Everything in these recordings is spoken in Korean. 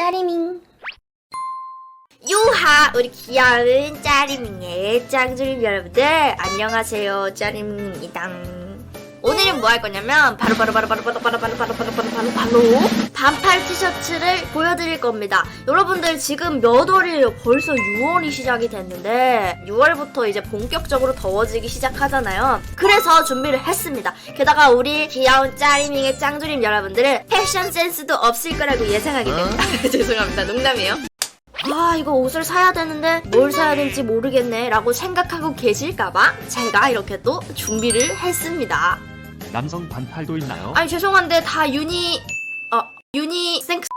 짜리밍. 유하 우리 귀여운 짜리밍의 짱주림 여러분들 안녕하세요 짜리밍입니다 오늘은 뭐 할 거냐면 바로 바로 바로 바로 바로 바로 바로 바로 바로 바로 바로 바로 반팔 티셔츠를 보여드릴 겁니다 여러분들 지금 몇 월이에요 벌써 6월이 시작이 됐는데 6월부터 이제 본격적으로 더워지기 시작하잖아요 그래서 준비를 했습니다 게다가 우리 귀여운 짜리밍의 짱주림 여러분들은 패션 센스도 없을 거라고 예상하게 됩니다 죄송합니다 농담이에요 아 이거 옷을 사야 되는데 뭘 사야 될지 모르겠네 라고 생각하고 계실까봐 제가 이렇게 또 준비를 했습니다 남성 반팔도 있나요? 아니 죄송한데 다 유니 어 유니 생스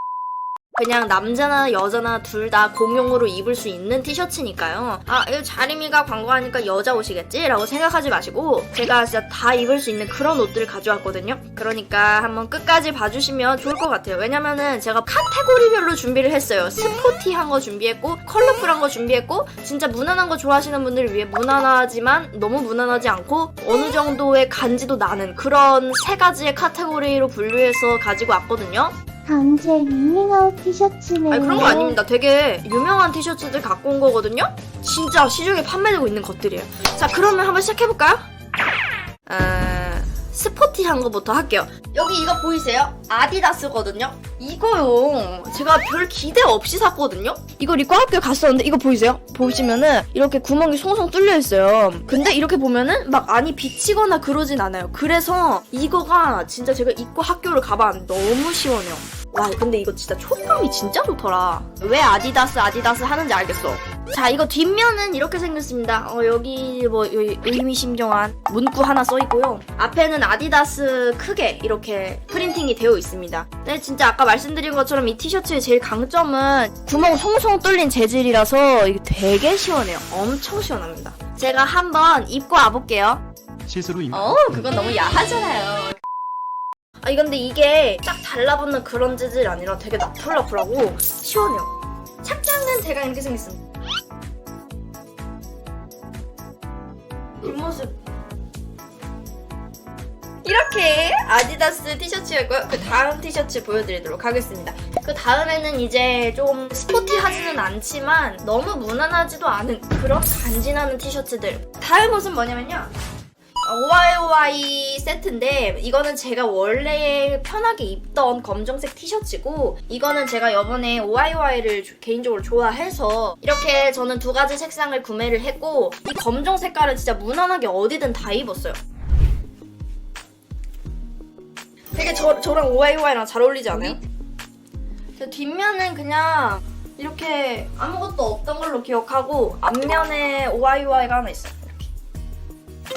그냥 남자나 여자나 둘 다 공용으로 입을 수 있는 티셔츠니까요. 아, 이거 자리미가 광고하니까 여자 옷이겠지? 라고 생각하지 마시고, 제가 진짜 다 입을 수 있는 그런 옷들을 가져왔거든요. 그러니까 한번 끝까지 봐주시면 좋을 것 같아요. 왜냐면은 제가 카테고리별로 준비를 했어요. 스포티한 거 준비했고, 컬러풀한 거 준비했고, 진짜 무난한 거 좋아하시는 분들을 위해 무난하지만 너무 무난하지 않고, 어느 정도의 간지도 나는 그런 세 가지의 카테고리로 분류해서 가지고 왔거든요. 다음 제 유행아웃 티셔츠는 아니 그런 거 아닙니다. 되게 유명한 티셔츠들 갖고 온 거거든요. 진짜 시중에 판매되고 있는 것들이에요. 자 그러면 한번 시작해 볼까요? 아 스포티한 거부터 할게요. 여기 이거 보이세요? 아디다스거든요. 이거요. 제가 별 기대 없이 샀거든요. 이걸 입고 학교 갔었는데 이거 보이세요? 보시면은 이렇게 구멍이 송송 뚫려 있어요. 근데 이렇게 보면은 막 안이 비치거나 그러진 않아요. 그래서 이거가 진짜 제가 입고 학교를 가봤는데 너무 시원해요. 와 근데 이거 진짜 촉감이 진짜 좋더라. 왜 아디다스 아디다스 하는지 알겠어. 자 이거 뒷면은 이렇게 생겼습니다. 어 여기 뭐 의- 의미심장한 문구 하나 써있고요. 앞에는 아디다스 크게 이렇게 프린팅이 되어 있습니다. 네 진짜 아까 말씀드린 것처럼 이 티셔츠의 제일 강점은 구멍 송송 뚫린 재질이라서 이게 되게 시원해요. 엄청 시원합니다. 제가 한번 입고 와볼게요. 시스루 입 어, 그건 너무 야하잖아요. 아, 이 근데 이게 딱 달라붙는 그런 재질이 아니라 되게 나풀나풀하고 시원해요. 착장은 제가 이렇게 생겼습니다. 뒷모습. 이렇게 아디다스 티셔츠였고요. 그 다음 티셔츠 보여드리도록 하겠습니다. 그 다음에는 이제 좀 스포티하지는 않지만 너무 무난하지도 않은 그런 간지나는 티셔츠들. 다음 옷은 뭐냐면요. 오와이오와이 세트인데 이거는 제가 원래 편하게 입던 검정색 티셔츠고 이거는 제가 이번에 오와이오와이를 개인적으로 좋아해서 이렇게 저는 두 가지 색상을 구매를 했고 이 검정 색깔은 진짜 무난하게 어디든 다 입었어요. 되게 저, 저랑 오와이오와이랑 잘 어울리지 않아요? 저 뒷면은 그냥 이렇게 아무것도 없던 걸로 기억하고 앞면에 오와이오와이가 하나 있어요.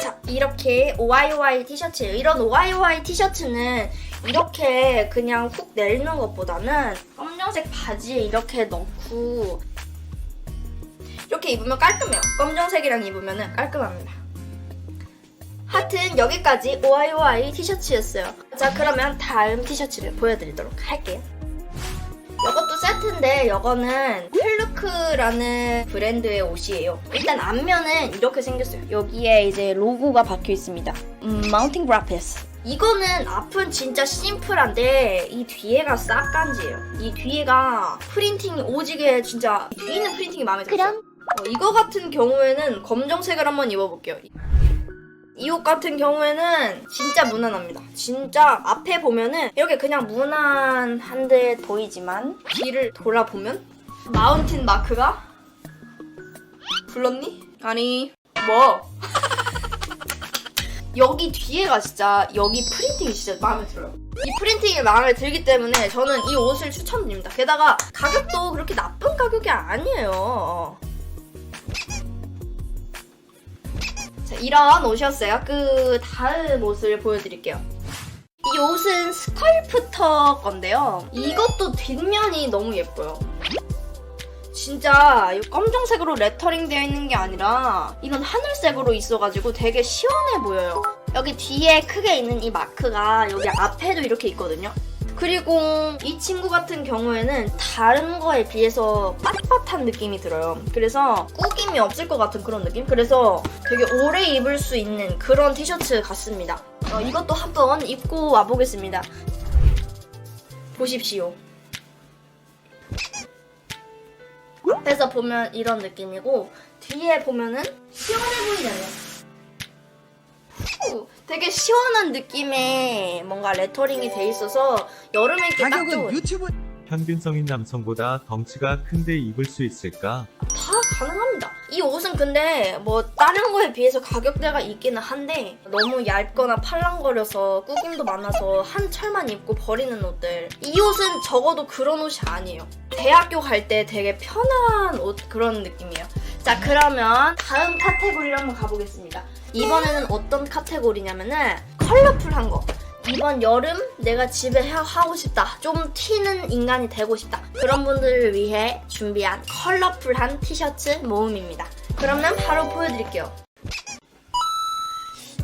자, 이렇게 OIOI 티셔츠예요. 이런 OIOI 티셔츠는 이렇게 그냥 훅 내리는 것보다는 검정색 바지에 이렇게 넣고 이렇게 입으면 깔끔해요. 검정색이랑 입으면 깔끔합니다. 하여튼 여기까지 OIOI 티셔츠였어요. 자, 그러면 다음 티셔츠를 보여드리도록 할게요. 세트인데 이거는 펠루크라는 브랜드의 옷이에요. 일단 앞면은 이렇게 생겼어요. 여기에 이제 로고가 박혀 있습니다. 음, 마운틴 그라페스. 이거는 앞은 진짜 심플한데 이 뒤에가 싹 간지예요. 이 뒤에가 프린팅이 오지게 진짜 이 뒤에 있는 프린팅이 마음에 들어요. 그럼 어, 이거 같은 경우에는 검정색을 한번 입어볼게요. 이 옷 같은 경우에는 진짜 무난합니다. 진짜 앞에 보면은 이렇게 그냥 무난한 듯 보이지만 뒤를 돌아보면 마운틴 마크가 불렀니? 아니 뭐 여기 뒤에가 진짜 여기 프린팅이 진짜 마음에 들어요. 이 프린팅이 마음에 들기 때문에 저는 이 옷을 추천드립니다. 게다가 가격도 그렇게 나쁜 가격이 아니에요. 자, 이런 옷이었어요. 그 다음 옷을 보여드릴게요. 이 옷은 스컬프터 건데요. 이것도 뒷면이 너무 예뻐요. 진짜 이 검정색으로 레터링 되어 있는 게 아니라 이런 하늘색으로 있어가지고 되게 시원해 보여요. 여기 뒤에 크게 있는 이 마크가 여기 앞에도 이렇게 있거든요. 그리고 이 친구 같은 경우에는 다른 거에 비해서 빳빳한 느낌이 들어요. 그래서 꾸김이 없을 것 같은 그런 느낌? 그래서 되게 오래 입을 수 있는 그런 티셔츠 같습니다. 어, 이것도 한번 입고 와보겠습니다. 보십시오. 앞에서 보면 이런 느낌이고 뒤에 보면은 시원해 보이잖아요. 후, 되게 시원한 느낌의 뭔가 레터링이 돼 있어서 여름에 입기 딱 좋은 유튜브 평균성인 남성보다 덩치가 큰데 입을 수 있을까? 다 가능합니다. 이 옷은 근데 뭐 다른 거에 비해서 가격대가 있기는 한데 너무 얇거나 팔랑거려서 꾸김도 많아서 한 철만 입고 버리는 옷들. 이 옷은 적어도 그런 옷이 아니에요. 대학교 갈 때 되게 편한 옷 그런 느낌이에요. 자 그러면 다음 카테고리로 한번 가보겠습니다. 이번에는 어떤 카테고리냐면은 컬러풀한 거. 이번 여름 내가 집에 하- 하고 싶다. 좀 튀는 인간이 되고 싶다. 그런 분들을 위해 준비한 컬러풀한 티셔츠 모음입니다. 그러면 바로 보여드릴게요.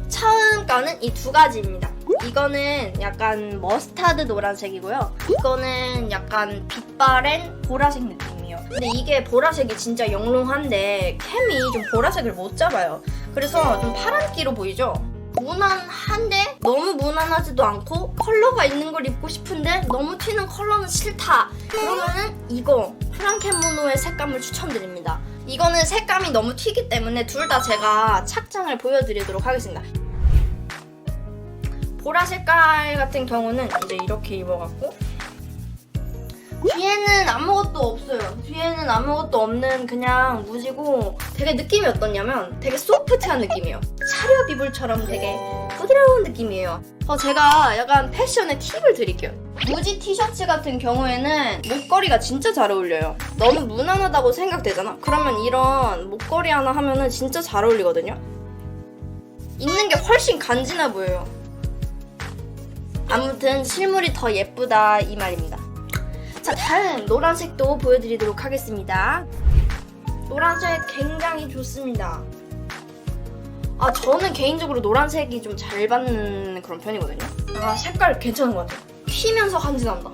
처음 거는 이 두 가지입니다. 이거는 약간 머스타드 노란색이고요. 이거는 약간 빛바랜 보라색 느낌이에요. 근데 이게 보라색이 진짜 영롱한데 캠이 좀 보라색을 못 잡아요. 그래서 좀 파란기로 보이죠? 무난한데 너무 무난하지도 않고 컬러가 있는 걸 입고 싶은데 너무 튀는 컬러는 싫다. 그러면은 이거 프랑켄모노의 색감을 추천드립니다. 이거는 색감이 너무 튀기 때문에 둘 다 제가 착장을 보여드리도록 하겠습니다. 보라 색깔 같은 경우는 이제 이렇게 입어갖고 뒤에는 아무것도 없어요. 뒤에는 아무것도 없는 그냥 무지고 되게 느낌이 어떻냐면 되게 소프트한 느낌이에요. 차렵 이불처럼 되게 부드러운 느낌이에요. 어, 제가 약간 패션의 팁을 드릴게요. 무지 티셔츠 같은 경우에는 목걸이가 진짜 잘 어울려요. 너무 무난하다고 생각되잖아? 그러면 이런 목걸이 하나 하면은 진짜 잘 어울리거든요? 입는 게 훨씬 간지나 보여요. 아무튼 실물이 더 예쁘다 이 말입니다. 자 다음 노란색도 보여드리도록 하겠습니다. 노란색 굉장히 좋습니다. 아 저는 개인적으로 노란색이 좀 잘 받는 그런 편이거든요. 아 색깔 괜찮은 것 같아요. 튀면서 간지난다.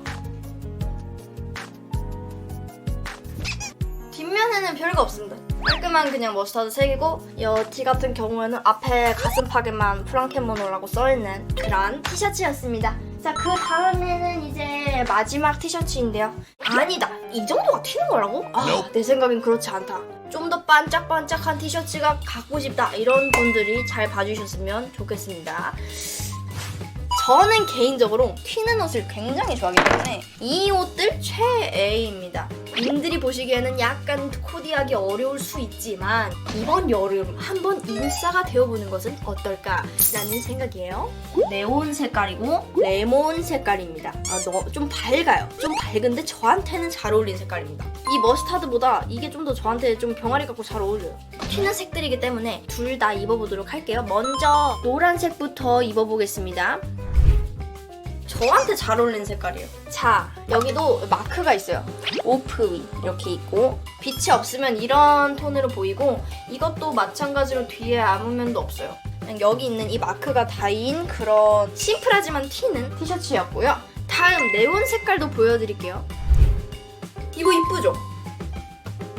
뒷면에는 별거 없습니다. 깔끔한 그냥 머스타드 색이고 여티 같은 경우에는 앞에 가슴팍에만 프랑켄모노라고 써있는 그런 티셔츠였습니다. 자 그 다음에는 이제 마지막 티셔츠인데요. 아니다 이 정도가 튀는 거라고? 아 내 생각엔 그렇지 않다. 좀 더 반짝반짝한 티셔츠가 갖고 싶다 이런 분들이 잘 봐주셨으면 좋겠습니다. 저는 개인적으로 튀는 옷을 굉장히 좋아하기 때문에 이 옷들 최애입니다. 님들이 보시기에는 약간 코디하기 어려울 수 있지만 이번 여름 한번 인싸가 되어보는 것은 어떨까? 라는 생각이에요. 네온 색깔이고 레몬 색깔입니다. 아, 너, 좀 밝아요. 좀 밝은데 저한테는 잘 어울리는 색깔입니다. 이 머스타드보다 이게 좀 더 저한테 좀 병아리 같고 잘 어울려요. 튀는 색들이기 때문에 둘 다 입어보도록 할게요. 먼저 노란색부터 입어보겠습니다. 저한테 잘 어울리는 색깔이에요. 자, 여기도 마크가 있어요. 오프위 이렇게 있고 빛이 없으면 이런 톤으로 보이고 이것도 마찬가지로 뒤에 아무 면도 없어요. 그냥 여기 있는 이 마크가 다인 그런 심플하지만 튀는 티셔츠였고요. 다음 네온 색깔도 보여드릴게요. 이거 이쁘죠?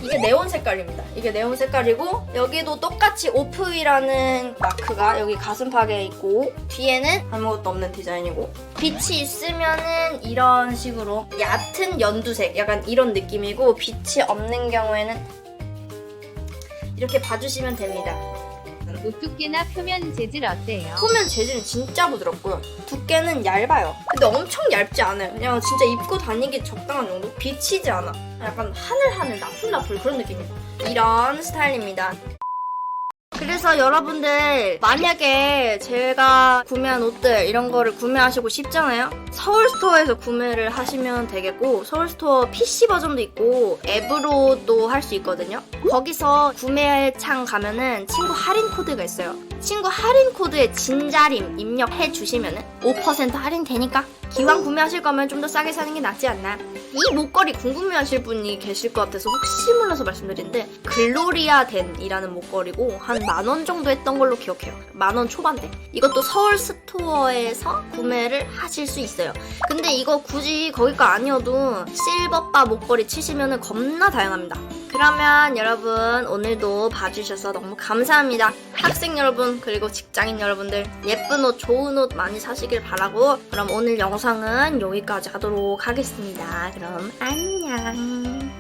이게 네온 색깔입니다. 이게 네온 색깔이고 여기도 똑같이 오프위라는 마크가 여기 가슴팍에 있고 뒤에는 아무것도 없는 디자인이고 빛이 있으면은 이런 식으로 얕은 연두색 약간 이런 느낌이고 빛이 없는 경우에는 이렇게 봐주시면 됩니다. 옷 두께나 표면 재질 어때요? 표면 재질은 진짜 부드럽고요. 두께는 얇아요. 근데 엄청 얇지 않아요. 그냥 진짜 입고 다니기 적당한 정도? 비치지 않아. 약간 하늘하늘 나풀나풀 그런 느낌이에요. 이런 스타일입니다. 그래서 여러분들 만약에 제가 구매한 옷들 이런 거를 구매하시고 싶잖아요. 서울 스토어에서 구매를 하시면 되겠고 서울 스토어 PC 버전도 있고 앱으로도 할 수 있거든요. 거기서 구매창 가면은 친구 할인 코드가 있어요. 친구 할인 코드에 진자림 입력해 주시면은 5% 할인 되니까 기왕 구매하실 거면 좀 더 싸게 사는 게 낫지 않나. 이 목걸이 궁금해하실 분이 계실 것 같아서 혹시 몰라서 말씀드리는데 글로리아 덴이라는 목걸이고 한 만 원 정도 했던 걸로 기억해요. 만 원 초반대. 이것도 서울 스토어에서 구매를 하실 수 있어요. 근데 이거 굳이 거기 거 아니어도 실버바 목걸이 치시면은 겁나 다양합니다. 그러면 여러분 오늘도 봐주셔서 너무 감사합니다. 학생 여러분 그리고 직장인 여러분들 예쁜 옷 좋은 옷 많이 사시길 바라고 그럼 오늘 영상은 여기까지 하도록 하겠습니다. 그럼 안녕.